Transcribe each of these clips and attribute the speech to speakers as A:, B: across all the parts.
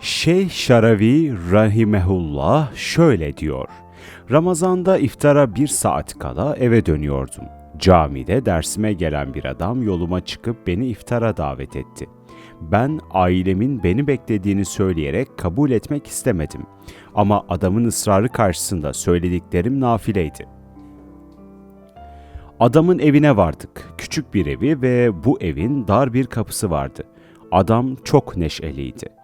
A: Şeyh Şaravi Rahimehullah şöyle diyor. Ramazanda iftara bir saat kala eve dönüyordum. Camide dersime gelen bir adam yoluma çıkıp beni iftara davet etti. Ben ailemin beni beklediğini söyleyerek kabul etmek istemedim. Ama adamın ısrarı karşısında söylediklerim nafileydi. Adamın evine vardık. Küçük bir evi ve bu evin dar bir kapısı vardı. Adam çok neşeliydi.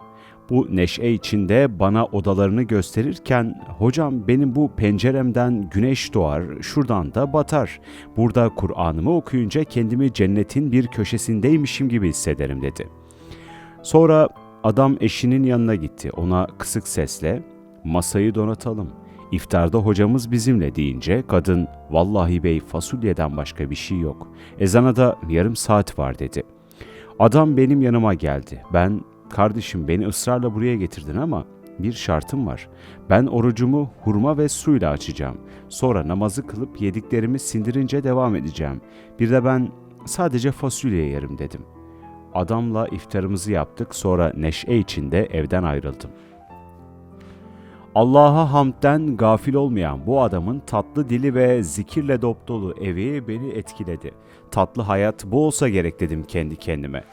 A: Bu neşe içinde bana odalarını gösterirken hocam benim bu penceremden güneş doğar, şuradan da batar. Burada Kur'an'ımı okuyunca kendimi cennetin bir köşesindeymişim gibi hissederim dedi. Sonra adam eşinin yanına gitti. Ona kısık sesle masayı donatalım. İftarda hocamız bizimle deyince kadın vallahi bey fasulyeden başka bir şey yok. Ezana da yarım saat var dedi. Adam benim yanıma geldi. Ben kardeşim beni ısrarla buraya getirdin ama bir şartım var. Ben orucumu hurma ve suyla açacağım. Sonra namazı kılıp yediklerimi sindirince devam edeceğim. Bir de ben sadece fasulye yerim dedim. Adamla iftarımızı yaptık sonra neşe içinde evden ayrıldım. Allah'a hamdden gafil olmayan bu adamın tatlı dili ve zikirle dop dolu evi beni etkiledi. Tatlı hayat bu olsa gerek dedim kendi kendime.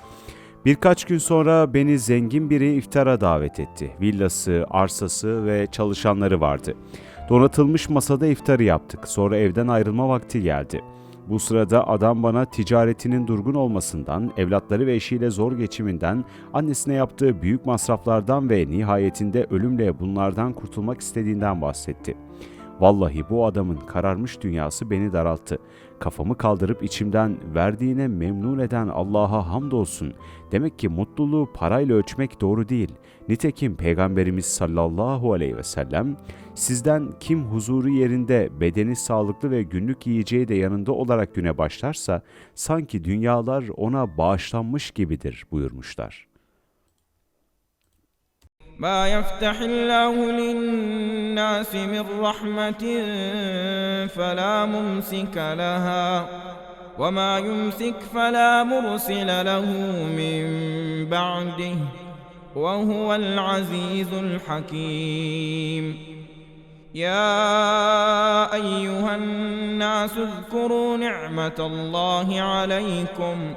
A: Birkaç gün sonra beni zengin biri iftara davet etti. Villası, arsası ve çalışanları vardı. Donatılmış masada iftarı yaptık. Sonra evden ayrılma vakti geldi. Bu sırada adam bana ticaretinin durgun olmasından, evlatları ve eşiyle zor geçiminden, annesine yaptığı büyük masraflardan ve nihayetinde ölümle bunlardan kurtulmak istediğinden bahsetti. Vallahi bu adamın kararmış dünyası beni daralttı. Kafamı kaldırıp içimden verdiğine memnun eden Allah'a hamdolsun. Demek ki mutluluğu parayla ölçmek doğru değil. Nitekim Peygamberimiz sallallahu aleyhi ve sellem sizden kim huzuru yerinde bedeni sağlıklı ve günlük yiyeceği de yanında olarak güne başlarsa sanki dünyalar ona bağışlanmış gibidir buyurmuşlar.
B: ما يفتح الله للناس من رحمة فلا ممسك لها وما يمسك فلا مرسل له من بعده وهو العزيز الحكيم. يا أيها الناس اذكروا نعمة الله عليكم.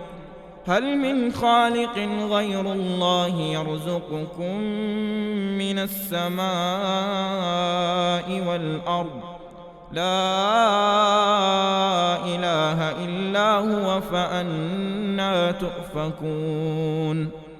B: هل من خالق غير الله يرزقكم من السماء والأرض؟ لا إله إلا هو فأنا تؤفكون.